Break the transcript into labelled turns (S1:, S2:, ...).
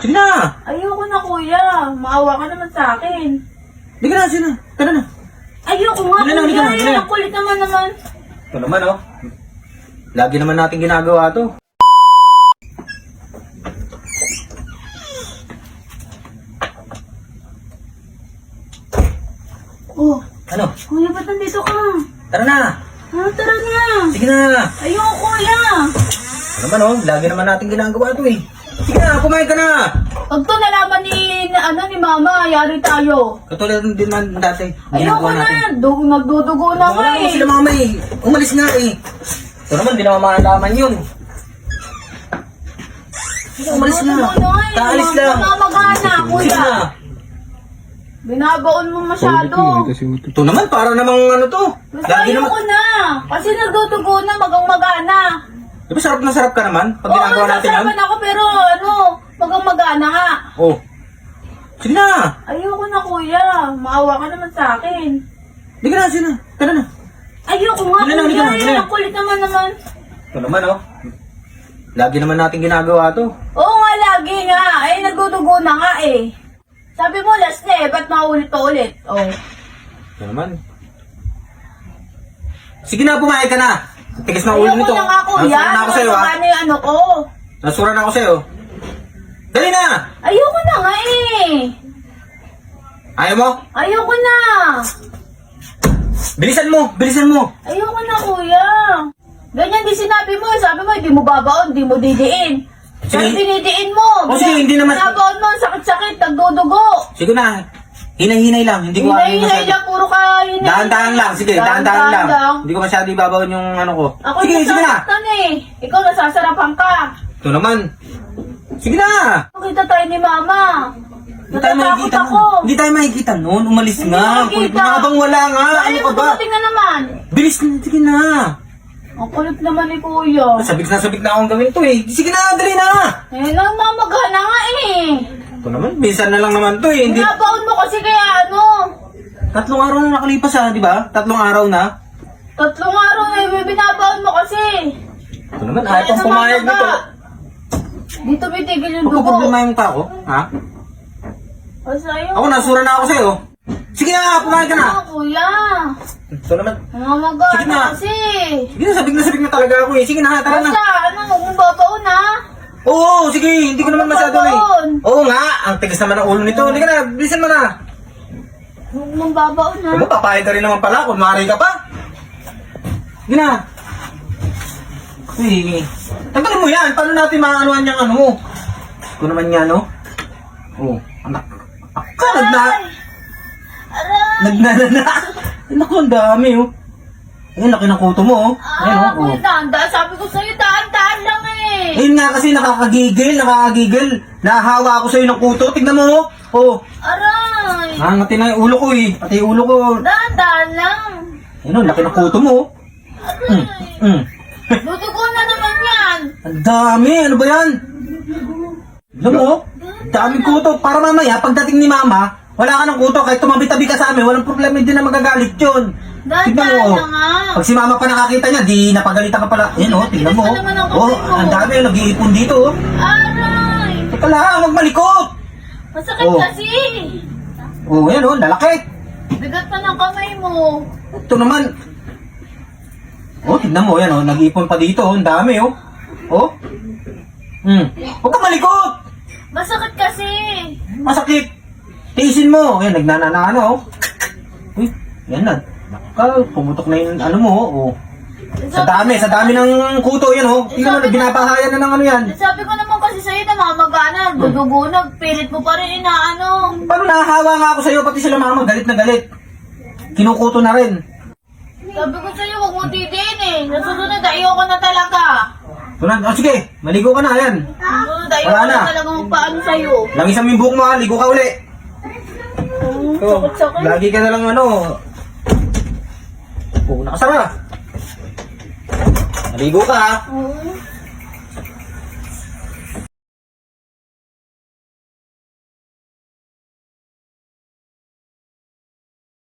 S1: Sige na!
S2: Ayoko na kuya. Maawa ka naman sa akin.
S1: Hindi ka na, sige na. Tara na.
S2: Ayoko nga
S1: Dali na,
S2: kuya.
S1: na, dali na.
S2: Ang kulit naman naman.
S1: Ito naman, oh. Lagi naman natin ginagawa to.
S2: Oh,
S1: Ano?
S2: kuya ba't nandito ka?
S1: Tara na!
S2: Ah, tara na.
S1: Sige na!
S2: Ayoko kuya.
S1: Ito naman, oh. Lagi naman natin ginagawa to, eh. Sige na, kumain ka na!
S2: Pag to nalaman ni, na- ano, ni mama, yari tayo.
S1: Katulad din man dati.
S2: Ayoko
S1: Ginagawa
S2: na.
S1: natin.
S2: Du- nagdudugo na ako
S1: Wala naman
S2: eh.
S1: sila mama, eh. Umalis nga, eh. Ito naman, di naman makalaman yun. Umalis na.
S2: Nagdudugo na eh.
S1: Kaalis lang.
S2: Mamamagana,
S1: Sige
S2: kuya.
S1: na.
S2: Binabaon mo masyado.
S1: Ito naman, para namang ano to.
S2: Basta
S1: Lagi
S2: ayoko
S1: naman.
S2: na. Kasi nagdudugo na, magang magana.
S1: Di ba sarap na sarap ka naman? Pag
S2: Oo,
S1: ginagawa natin yan?
S2: nasasarapan ako pero ano, magang magana nga.
S1: Oh. Sige na.
S2: Ayoko na kuya. Maawa ka naman sa akin.
S1: Hindi ka na, sige na. Tara na.
S2: Ayoko nga
S1: Dali na, dali
S2: kuya.
S1: na, dali na.
S2: Ang kulit naman naman.
S1: Ito naman, oh. Lagi naman natin ginagawa to.
S2: Oo nga, lagi nga. Eh, nagdudugo na nga eh. Sabi mo, last na eh. Ba't maulit pa ulit? Oh.
S1: Ito naman. Sige na, pumayag ka na. Tigas na ulo
S2: Ayoko
S1: nito.
S2: na nga kuya.
S1: Nasura na ako sa'yo, ha?
S2: Ano yung ano ko?
S1: Nasura na ako sa'yo. Dali na!
S2: Ayoko na nga eh.
S1: Ayaw mo?
S2: Ayoko na.
S1: Bilisan mo! Bilisan mo!
S2: Ayoko na kuya. Ganyan din sinabi mo. eh. Sabi mo, hindi mo babaon, hindi mo didiin. Pero
S1: Sige.
S2: dinidiin mo.
S1: O, sige, hindi naman-
S2: Binabaon mo, sakit-sakit, nagdudugo.
S1: Sige na. Hinay-hinay lang. Hindi ko ano
S2: Hinay-hinay lang, puro ka hinay.
S1: Dahan-dahan lang. Sige, dahan-dahan lang. Hindi ko masyado ibabaw yung ano ko.
S2: Ako
S1: sige, sige na!
S2: eh. Ikaw nasasarapan ka.
S1: Ito naman. Sige na!
S2: Makita tayo ni mama.
S1: Hindi tayo makikita nun. Hindi tayo makikita nun. Umalis
S2: Hindi
S1: nga. Kulit mo habang wala nga. Ano ka ba?
S2: dumating na naman.
S1: Bilis na. Sige na.
S2: Ang kulit naman ni kuya.
S1: Sabik na sabik na akong gawin to eh. Sige na, dali na.
S2: Eh, namamagana nga eh.
S1: Ito naman, minsan na lang naman to eh. Hindi,
S2: Binabaon mo kasi kaya ano.
S1: tatlong araw na nakalipas ah, di ba? Tatlong araw na.
S2: Tatlong araw na eh, binabaon mo kasi.
S1: Ito naman, ayaw pang
S2: naman
S1: pumayag nito.
S2: Dito bitigil yung dugo.
S1: Magpaproblema yung tao, ha?
S2: O sa'yo.
S1: Ako, nasura na ako sa'yo. Sige na, pumayag ka na.
S2: Ah, kuya.
S1: Ito naman, Sige na.
S2: Namamagana kasi.
S1: sige na, sabik na sabik na talaga ako eh. Sige na, tara na.
S2: Basta, ano, huwag mong babaon ha.
S1: Oo, sige, hindi ko naman masyado eh.
S2: Babaon.
S1: Oo nga, ang tigas naman ng ulo nito. Hindi ka na, bilisan mo na.
S2: Huwag mong babaon ha.
S1: Ano, papayag ka rin naman pala, kung maaari ka pa. Sige na. Uy, tanggalin mo yan. Paano natin maanuan yung ano mo? Ito naman yan, no? Oh, anak. Ako, nagna...
S2: Aray.
S1: Nagnanana. Naku, ang dami, oh. Ayun, laki ng kuto mo, oh. Ayun,
S2: Ah,
S1: oh.
S2: kuya,
S1: oh.
S2: daan-daan. Sabi ko sa'yo, eh.
S1: Ayun nga kasi nakakagigil, nakakagigil. Nahahawa ako sa'yo ng kuto. Tignan mo, oh. Oh,
S2: Aray.
S1: nangangati na yung ulo ko, eh. Pati yung ulo ko.
S2: Daan-daan lang.
S1: Ayun, oh, laki ng kuto mo, oh. Mm,
S2: Aray.
S1: mm.
S2: Dudugo na naman yan.
S1: Ang dami! Ano ba yan? Alam mo, daming kuto. Para mamaya, pagdating ni mama, wala ka ng kuto. Kahit tumabi-tabi ka sa amin, walang problema, hindi na magagalit yun. Tignan mo,
S2: Daan-daan
S1: oh.
S2: na nga.
S1: Pag si mama pa nakakita niya, di napagalitan ka pala. Yan, oh, tignan mo.
S2: Bilis ka naman ang
S1: Oh,
S2: kamay mo.
S1: ang dami, nag-iipon dito, oh.
S2: Aray.
S1: Teka lang, huwag malikot!
S2: Masakit
S1: Oh.
S2: kasi.
S1: Oh, yan, oh, lalaki.
S2: Bigat pa ng kamay mo.
S1: Ito naman. Oh, tignan mo, yan, oh, nag-iipon pa dito, oh, ang dami, oh. Oh. Hmm. Huwag ka malikot!
S2: Masakit kasi.
S1: Masakit. Tiisin mo. Yan, nagnanana ano. oh. Uy, yan na. Naka, pumutok na yung ano mo. Oh. Sa dami, sa dami ng kuto yan oh. Tingnan mo, binabahayan na ng ano yan.
S2: Sabi ko naman kasi sa'yo na mamagana, dudugo na, pilit mo pa rin inaano.
S1: Paano nahahawa nga ako sa'yo, pati sila mama, galit na galit. Kinukuto na rin.
S2: Sabi ko sa'yo, huwag mo didiin eh. Nasusunod, ayoko na talaga.
S1: Tunad, oh sige, maligo ka na, yan.
S2: Nasusunod, ayoko
S1: Wala
S2: na.
S1: na.
S2: talaga magpaano sa'yo.
S1: Langisan mo yung buhok mo ha, ligo ka uli. Oh,
S2: sakit-sakit.
S1: lagi ka na lang ano. Oh, nakasara. Maligo ka ha.
S2: Oo.